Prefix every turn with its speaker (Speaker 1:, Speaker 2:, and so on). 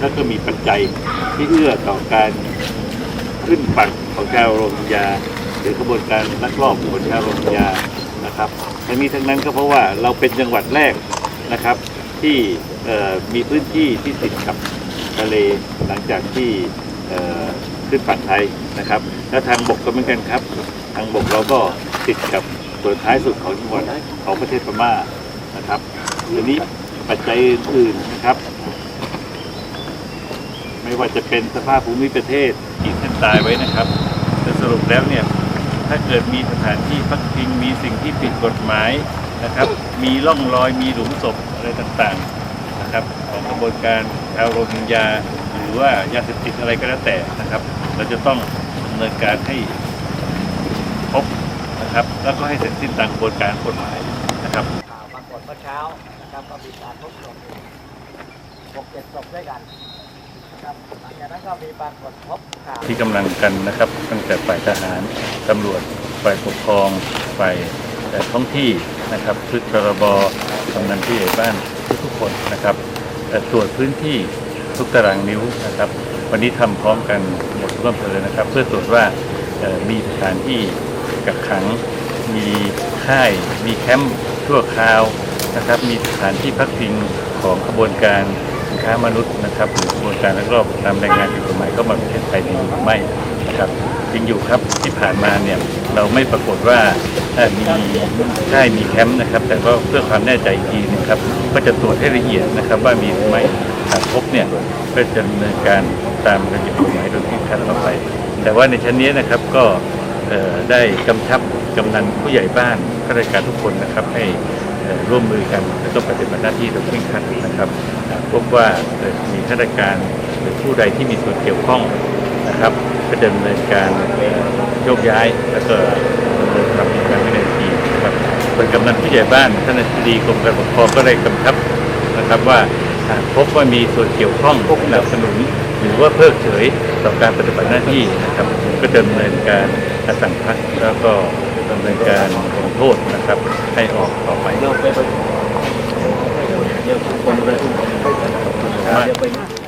Speaker 1: แล้วก็มีปัจจัยที่เอื้อต่อการขึ้นฝั่งของชาวโรฮิงญาหรือขบวนการลักลอบของชาวโรฮิงญานะครับทั้งนี้ทั้งนั้นก็เพราะว่าเราเป็นจังหวัดแรกนะครับ ที่มีพื้นที่ที่ติดกับทะเลหลังจากที่ขึ้นฝั่งไทยนะครับ แล้วทางบกก็เหมือนกันครับ ทางบกเราก็ติดกับส่วนท้ายสุดของจังหวัดของประเทศพม่านะครับทีนี้ปัจจัยอื่นๆนะครับ ไม่ว่าจะเป็นสภาพภูมิประเทศที่ท่านตายไว้นะครับแต่สรุปแล้วเนี่ยถ้าเกิดมีสถานที่พักพิงมีสิ่งที่ผิดกฎหมายนะครับ มีร่องรอยมีหลุมศพอะไรต่างๆนะครับ ของกระบวนการชาวโรฮิงญาหรือว่ายาเสพติดอะไรก็แล้วแต่นะครับ เราจะต้องดำเนินการให้พบนะครับ แล้วก็ให้เสร็จสิ้นตามกระบวนการกฎหมายนะครับ
Speaker 2: ข่าวปรากฏเมื่อเช้านะครับก็มีการพบศพหกเจ็ดศพด้วยกัน ครับหลังจากนั้นก็มีปรากฏพบข่าว
Speaker 1: ที่กำลังกันนะครับ ตั้งแต่ฝ่ายทหารตำรวจฝ่ายปกครองฝ่ายเอ่อท้องที่นะครับชุดชรบกำนันผู้ใหญ่บ้านทุกๆคนนะครับเอ่อตรวจพื้นที่ทุกตารางนิ้วนะครับ วันนี้ทำพร้อมกันหมดทุกอำเภอนะครับ เพื่อตรวจว่าเอ่อมีสถานที่กักขัง มีค่าย มีแคมป์ชั่วคราวนะครับ มีสถานที่พักพิงของขบวนการ ค้ามนุษย์นะครับหรือกระบวนการลักลอบนำแรงงานผิดกฎหมายเข้ามาประเทศไทยมีอยู่หรือไม่นะครับจริงอยู่ครับที่ผ่านมาเนี่ยเราไม่ปรากฏว่ามีค่ายมีแคมป์นะครับ แต่ก็เพื่อความแน่ใจอีกทีนะครับ ก็จะตรวจให้ละเอียดนะครับ ว่ามีหรือไม่หากพบเนี่ยก็จะดำเนินการตามระเบียบกฎหมายโดยที่คัดต่อไป แต่ว่าในชั้นนี้นะครับก็ได้กำชับกำนันผู้ใหญ่บ้านข้าราชการทุกคนนะครับให้ ร่วมมือกันและก็ปฏิบัติหน้าที่โดยเคร่งครัดนะครับพบว่ามีข้าราชการหรือผู้ใดที่มีส่วนเกี่ยวข้องนะครับก็ดำเนินการโยกย้ายแล้วก็ดำเนินความผิดการวินัยทีนะครับเป็นกำนันผู้ใหญ่บ้านท่านอธิบดีกรมการปกครองก็ได้กำชับนะครับว่าพบว่ามีส่วนเกี่ยวข้องพวกสนับสนุน หรือว่าเพิกเฉยต่อการปฏิบัติหน้าที่นะครับก็ดำเนินการสั่งพักแล้วก็ดำเนินการ โทษนะครับ ให้ออกต่อไปขอบคุณมาก